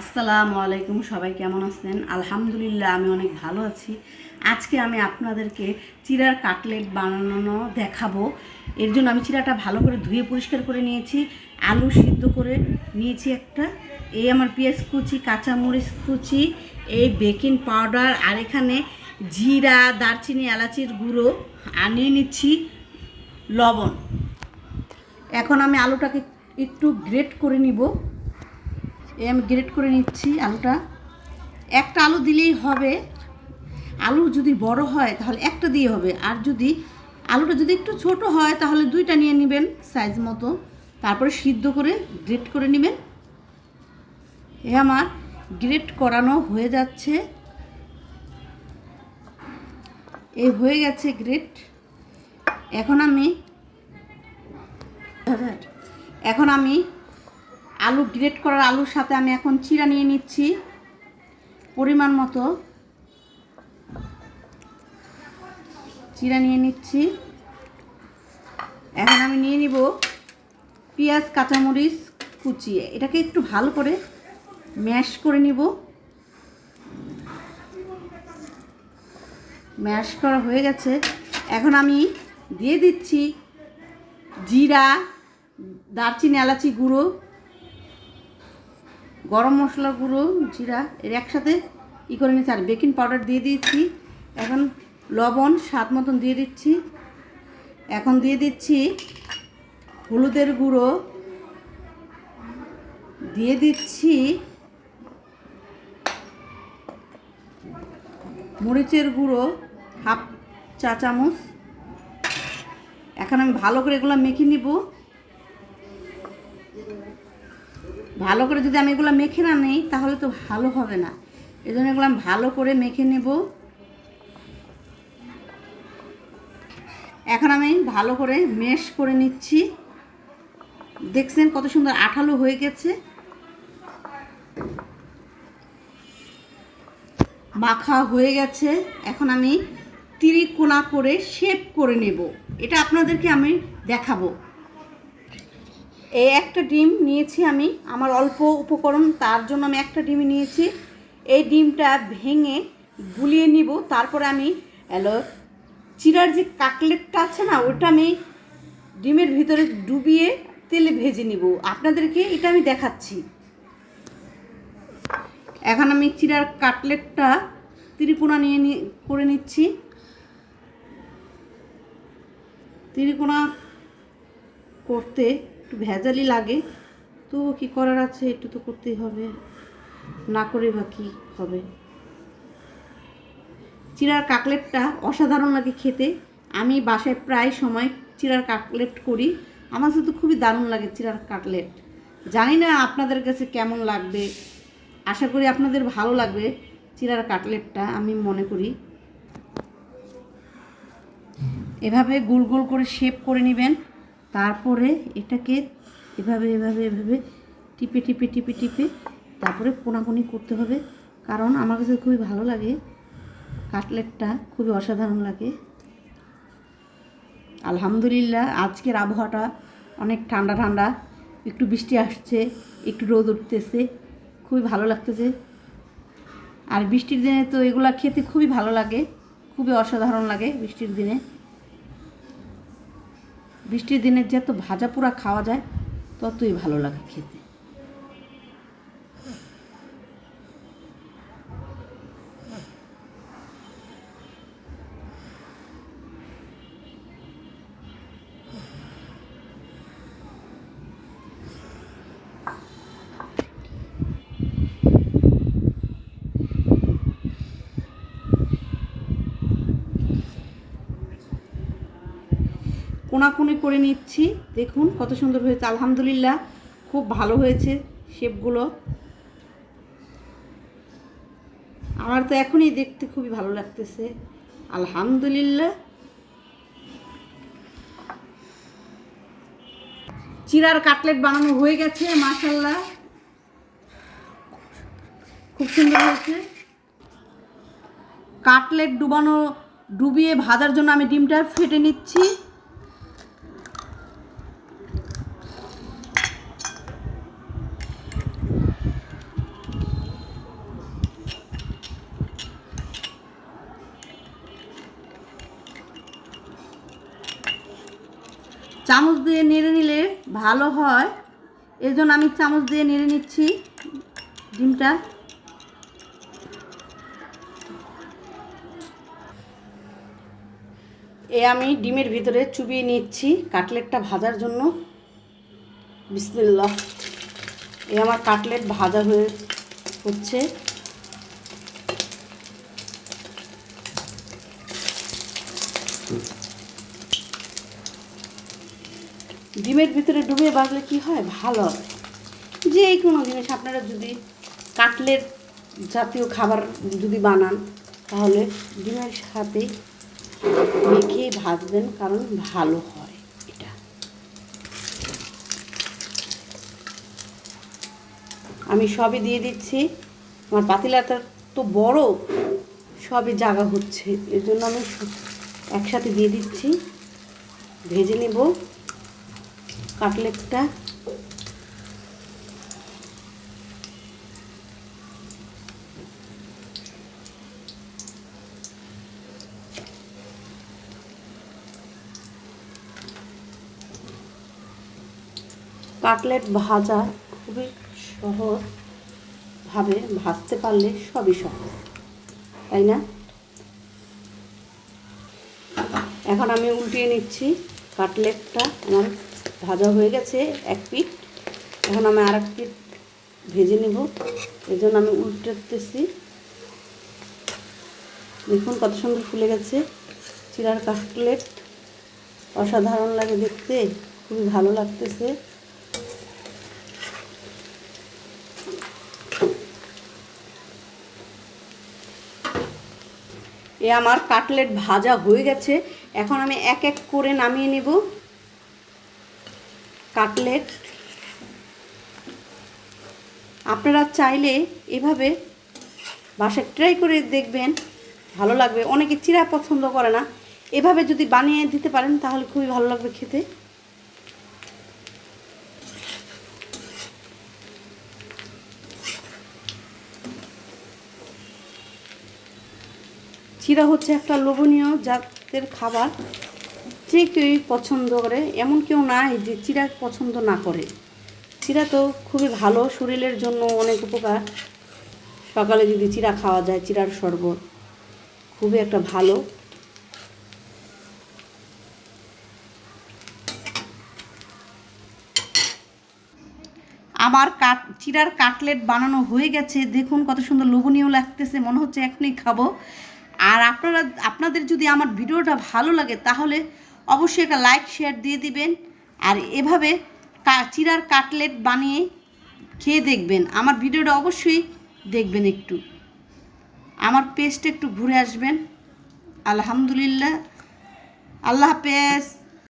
আসসালামু আলাইকুম, সবাই কেমন আছেন? আলহামদুলিল্লাহ, আমি অনেক ভালো আছি। আজকে আমি আপনাদেরকে চিরার কাটলেট বানানো দেখাবো। এর জন্য আমি চিরাটা ভালো করে ধুয়ে পরিষ্কার করে নিয়েছি, আলু সিদ্ধ করে নিয়েছি একটা। এই আমার পেঁয়াজ কুচি, কাঁচামরিচ কুচি, এই বেকিং পাউডার, আর এখানে জিরা, দারচিনি, এলাচির গুঁড়ো আনিয়ে নিচ্ছি লবণ। এখন আমি আলুটাকে একটু গ্রেট করে নিব। এই আমি গ্রেট করে নিচ্ছি আলুটা। একটা আলু দিলেই হবে। আলু যদি বড় হয় তাহলে একটা দিয়ে হবে। আর যদি আলুটা যদি একটু ছোট হয় তাহলে দুইটা নিয়ে নেবেন সাইজ মতো। তারপরে সিদ্ধ করে গ্রেট করে নেবেন। এ আমার গ্রেট করানো হয়ে যাচ্ছে। এ হয়ে গেছে গ্রেট এখন আমি এখন আমি আলু গ্রেট করার আলুর সাথে আমি এখন চিরা নিয়ে নিচ্ছি, পরিমাণ মতো। চিরা নিয়ে নিচ্ছি। এখন আমি নিয়ে নিব পেঁয়াজ, কাঁচামরিচ, কুচিয়ে। এটাকে একটু ভালো করে ম্যাশ করে নিব। ম্যাশ করা হয়ে গেছে। এখন আমি দিয়ে দিচ্ছি জিরা, দারচিনি, এলাচি গুঁড়ো গরম মশলা গুঁড়ো, জিরা, এর একসাথে ই করে নিচ্ছি আর বেকিং পাউডার দিয়ে দিয়েছি। এখন লবণ স্বাদ মতন দিয়ে দিচ্ছি। এখন দিয়ে দিচ্ছি হলুদের গুঁড়ো। দিয়ে দিচ্ছি মরিচের গুঁড়ো, হাফ চা চামচ। এখন আমি ভালো করে এগুলো মেখে নিব। ভালো করে যদি আমি এগুলো মেখে না নিই, তাহলে তো ভালো হবে না। এই জন্য এগুলো ভালো করে মেখে নেব। এখন আমি ভালো করে মেশ করে নিচ্ছি। দেখছেন কত সুন্দর আঠালো হয়ে গেছে। মাখা হয়ে গেছে। এখন আমি তিরিকোনা করে শেপ করে নেব। এটা আপনাদেরকে আমি দেখাবো। এই একটা ডিম নিয়েছি আমি, আমার অল্প উপকরণ, তার জন্য আমি একটা ডিম নিয়েছি। এই ডিমটা ভেঙে গুলিয়ে নিব, তারপরে আমি হ্যালো চিরার যে কাকলেটটা আছে না, ওটা আমি ডিমের ভিতরে ডুবিয়ে তেলে ভেজে নিব। আপনাদেরকে এটা আমি দেখাচ্ছি। এখন আমি চিরার কাটলেটটা তিরিকোনা নিয়ে করে নিচ্ছি। তিরিকোনা করতে একটু ভেজালি লাগে। তো কি করার আছে? একটু তো করতেই হবে। না করে বা কী হবে? চিরার কাকলেটটা অসাধারণ লাগে খেতে। আমি বাসায় প্রায় সময় চিরার কাকলেট করি। আমার তো খুবই দারুণ লাগে চিরার কাকলেট। জানি না আপনাদের কাছে কেমন লাগবে। আশা করি আপনাদের ভালো লাগবে চিরার কাটলেটটা আমি মনে করি। এভাবে গোল গোল করে শেপ করে নেবেন। তারপরে এটাকে এভাবে এভাবে এভাবে টিপে টিপে টিপে টিপে তারপরে কোনাকুনি করতে হবে। কারণ আমার কাছে খুবই ভালো লাগে। কাটলেটটা খুবই অসাধারণ লাগে। আলহামদুলিল্লাহ, আজকের আবহাওয়াটা অনেক ঠান্ডা ঠান্ডা। একটু বৃষ্টি আসছে, একটু রোদ উঠতেছে। খুবই ভালো লাগতেছে। আর বৃষ্টির দিনে তো এগুলা খেতে খুবই ভালো লাগে। খুবই অসাধারণ লাগে বৃষ্টির দিনে। বৃষ্টির দিনে যত ভাজা পোড়া খাওয়া যায় ততই ভালো লাগে খেতে। কোনাকুনি করে নিচ্ছি। দেখুন কত সুন্দর হয়েছে। আলহামদুলিল্লাহ, খুব ভালো হয়েছে শেপগুলো। আমার তো এখনই দেখতে খুবই ভালো লাগতেছে। আলহামদুলিল্লাহ। চিরার কাটলেট বানানো হয়ে গেছে মাশাল্লাহ খুব সুন্দর হয়েছে। কাটলেট ডুবানো, ডুবিয়ে ভাজার জন্য আমি ডিমটা ফেটে নিচ্ছি। চামচ দিয়ে নেড়ে নিলে ভালো হয়। এর জন্য আমি চামচ দিয়ে নেড়ে নিচ্ছি ডিমটা। এ আমি ডিমের ভিতরে চুবিয়ে নিচ্ছি কাটলেটটা ভাজার জন্য। বিসমিল্লাহ। এ আমার কাটলেট ভাজা হয়ে হচ্ছে। ডিমের ভিতরে ডুবিয়ে বাজলে কি হয়? ভালো হয় যে কোনো জিনিস আপনারা যদি কাটলেট জাতীয় খাবার যদি বানান, তাহলে ডিমের সাথে মেখে ভাজবেন, কারণ ভালো হয় এটা। আমি সবই দিয়ে দিচ্ছি। আমার পাতিলাটা তো বড়, সবই জায়গা হচ্ছে। এর জন্য আমি একসাথে দিয়ে দিচ্ছি। ভেজে নেব। কাটলেটটা। কাটলেট ভাজা খুবই সহজভাবে ভাজতে পারলে সবই সহজ, তাই না? এখন আমি উল্টিয়ে নিচ্ছি কাটলেটটা, আমার ভাজা হয়ে গেছে এক পিঠ। এখন আমি আর এক ভেজে নেব। এই জন্য আমি উল্টাতেছি। দেখুন কত সুন্দর ফুলে গেছে। চিরার কাটলেট অসাধারণ লাগে দেখতে। খুবই ভালো লাগতেছে। এ আমার কাটলেট ভাজা হয়ে গেছে। এখন আমি এক এক করে নামিয়ে নেব। কাটলেট। আপনারা চাইলে এভাবে বাসায় ট্রাই করে দেখবেন, ভালো লাগবে। অনেকে চিরা পছন্দ করে না। এভাবে যদি বানিয়ে দিতে পারেন, তাহলে খুবই ভালো লাগবে খেতে। চিরা হচ্ছে একটা লোভনীয় জাতের খাবার। যে কেউই পছন্দ করে, এমন কেউ নাই যে চিরা পছন্দ না করে। চিরা তো খুবই ভালো, শরীরের জন্য অনেক উপকার। সকালে যদি চিরা খাওয়া যায়, চিরার শরবত খুবই একটা ভালো। আমার কাট, চিরার কাটলেট বানানো হয়ে গেছে। দেখুন কত সুন্দর লোভনীয় লাগতেছে, মনে হচ্ছে এখনই খাব। আপনারা, আপনাদের যদি আমার ভিডিওটা ভালো লাগে, তাহলে অবশ্যই একটা লাইক শেয়ার দিয়ে দিবেন। আর এভাবে চিরার কাটলেট বানিয়ে খেয়ে দেখবেন। আমার ভিডিওটা অবশ্যই দেখবেন একটু। আমার পেজটা একটু ঘুরে আসবেন। আলহামদুলিল্লাহ। আল্লাহ হাফেজ।